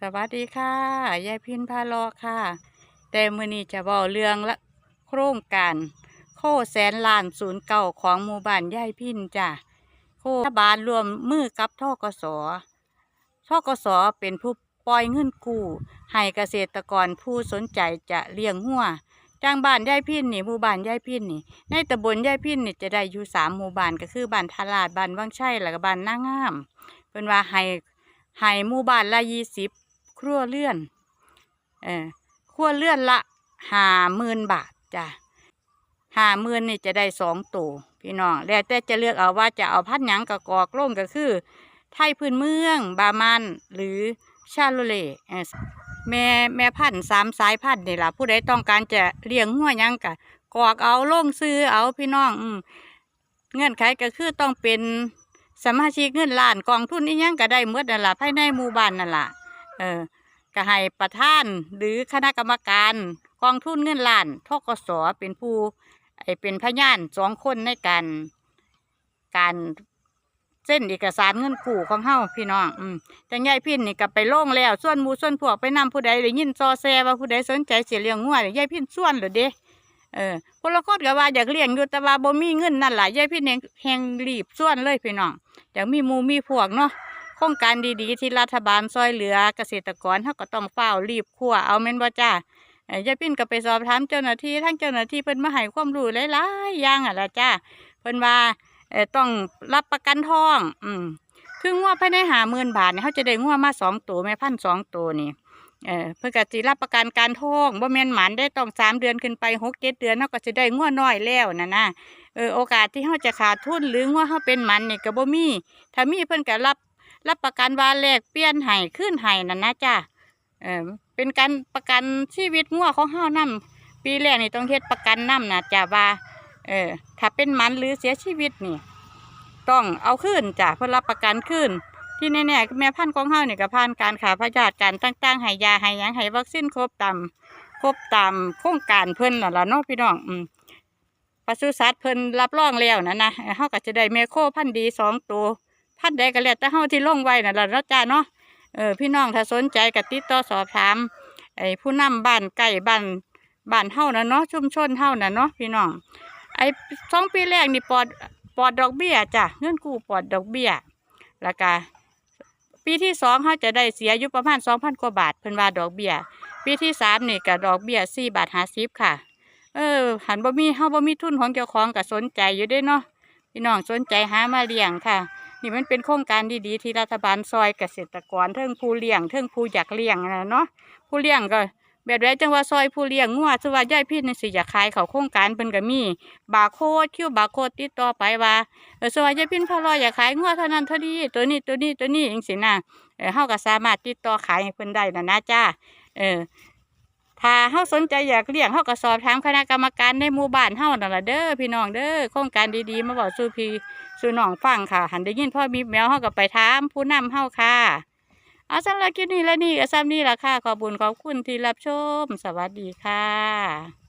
สวัสดีค่ะ ยายพินพาลอค่ะ แต่มือนี้จะบอกเรื่องละโครงการโคแสนล้านศูนย์เก่าของหมู่บ้านยายพินจ้ะโคบาลรวมมือกับท่อกสทกสเป็นผู้ปล่อยเงินกู้ ให้เกษตรกรผู้สนใจจะเลี้ยงหัวจ้างบ้านยายพินนี่หมู่บ้านยายพินนี่ ในตำบลยายพินนี่จะได้อยู่สามหมู่บ้านก็คือบ้านทลาดบ้านวังชัยแล้วก็บ้านนางงามเป็นว่าให้ให้หมู่บ้านละยี่สิบ ครัวเรือนเออครัวเรือนละห้าหมื่นบาทจ้ะห้าหมื่นนี่จะได้สองตัวพี่น้องแล้วแต่จะเลือกเอาว่าจะเอาพันธุ์หยังกับกอกลงก็คือ ไทยพื้นเมือง บามันหรือชาโลเล่เอ่อแม่แม่พันสามสายพันนี่ล่ะผู้ใดต้องการจะเลี้ยงหัวหยังกะกอกเอาลงซื้อเอาพี่น้องอืมเงื่อนไขก็คือต้องเป็นสมาชิกเงินล้านกองทุนนี่ยังก็ได้เมื่อนั่นล่ะภายในหมู่บ้านนั่นล่ะ เออก็ให้ประธานหรือคณะกรรมการกองทุนเงินล้านทกสเป็นผู้ไอเป็นพยานสองคนในการการเส้นเอกสารเงินกู้ของเฮาพี่น้อง อืมแต่ยายพินนี่ก็ไปโล่งแล้ว ส่วนมูส่วนพวกไปนำผู้ใดได้ยินซอแซว่าผู้ใดสนใจสิเลี้ยงงัวเนี่ยายพินส่วนหรือเด้เออคนละคนก็ว่าอยากเลี้ยงอยู่แต่ว่าบ่มีเงินนั่นแหละยายพินแหงแหงรีบส่วนเลยพี่น้องอยากมีมูมีพวกเนาะ โครงการดีๆ ที่รัฐบาลซอยเหลือเกษตรกรเฮาก็ต้องเฝ้ารีบคั่วเอาแม่นบ่จ้าเอ้ยยายพินก็ไปสอบถามเจ้าหน้าที่ทั้งเจ้าหน้าที่เพิ่นมาให้ความรู้หลายๆอย่างอะละจ้าเพิ่นว่าเออต้องรับประกันทอง อืมคืองัวภายในหาหมื่นบาทเนี่ยเขาจะได้งัวมาสองตัวแม่พันสองตัวนี่เออเพื่อกสิรับประกันการทองบ่แม่นหมันได้ต้องสามเดือนขึ้นไปหกเจ็ดเดือนเขาก็จะได้งัวน้อยแล้วนะนะเออโอกาสที่เขาจะขาดทุนหรืองัวเขาเป็นหมันเนี่ยก็บ่มีถ้ามีเพิ่นก็รับ รับประกันว่าแลกเปลี่ยนให้ขึ้นให้นั่นนะจ้าเออเป็นการประกันชีวิตงัวของเฮานํปีแรกนี่ต้องเฮ็ดประกันนํนะจ้าว่าเออถ้าเป็นมันหรือเสียชีวิตนี่ ต้องเอาขึ้นจ้ะเพื่อรับประกันขึ้นที่แน่ๆแม่พันธุ์ของเฮาเนี่ยก็ผ่านการขาพยาธิการต่างๆให้ยาให้ยังให้วัคซีนครบตามครบตามโครงการเพิ่นน่ะล่ะเนาะพี่น้องอืมปศุสัตว์เพิ่นรับรองแล้วนะนะเฮาก็จะได้แม่โคพันธุ์ดีสองตัว พันใดก็แล้วแต่เฮาที่ลงไว้น่ะล่ะเนาะจ้าเนาะเออพี่น้องถ้าสนใจก็ติดต่อสอบถามไอ้ผู้นำบ้านใกล้บ้านบ้านเฮาน่ะเนาะชุมชนเฮาน่ะเนาะพี่น้องไอ้สองปีแรกนี่ปลอดปลอดดอกเบี้ยจ้ะเงินกู้ปลอดดอกเบี้ยแล้วก็ปีที่สองเขาจะได้เสียอยู่ประมาณสองพันกว่าบาทเพิ่นว่าดอกเบี้ยปีที่สามนี่ก็ดอกเบี้ยสี่บาทห้าสิบค่ะ เออ หันบ่มีเฮาบ่มีทุนของเจ้าของก็สนใจอยู่ด้เนาะพี่น้องสนใจหามาเลี้ยงค่ะ นี่มันเป็นโครงการดีๆที่รัฐบาลซอยเกษตรกรเทิงผู้เลี้ยงเทิงผู้อยากเลี้ยงนะเนาะผู้เลี้ยงก็แบบไรจังว่าซอยผู้เลี้ยงงัวสว่ายายพี่นี่สิอยากขายเขาโครงการเพิ่นก็มี บาโคดคิวบาโคดติดต่อไปว่าเออสว่ายายพินพอรออยากขายงัวเท่านั้นเท่านี้ตัวนี้ตัวนี้ตัวนี้จังซี่นะเออเฮาก็สามารถติดต่อขายให้เพิ่นได้นะนะจ้าเออ ถ้าเฮาสนใจอยากเลี้ยงเฮาก็สอบถามคณะกรรมการในหมู่บ้านเฮานั่นล่ะเด้อพี่น้องเด้อโครงการดีๆมาบอกสู่พี่สู่น้องฟังค่ะ หันได้ยินพ่อมีแมวเฮาก็ไปถามผู้นำเฮาค่ะเอาสำหรับคลิปนี้และนี่ก็ซ้ำนี่ละค่ะ ขอบคุญขอบคุณที่รับชม สวัสดีค่ะ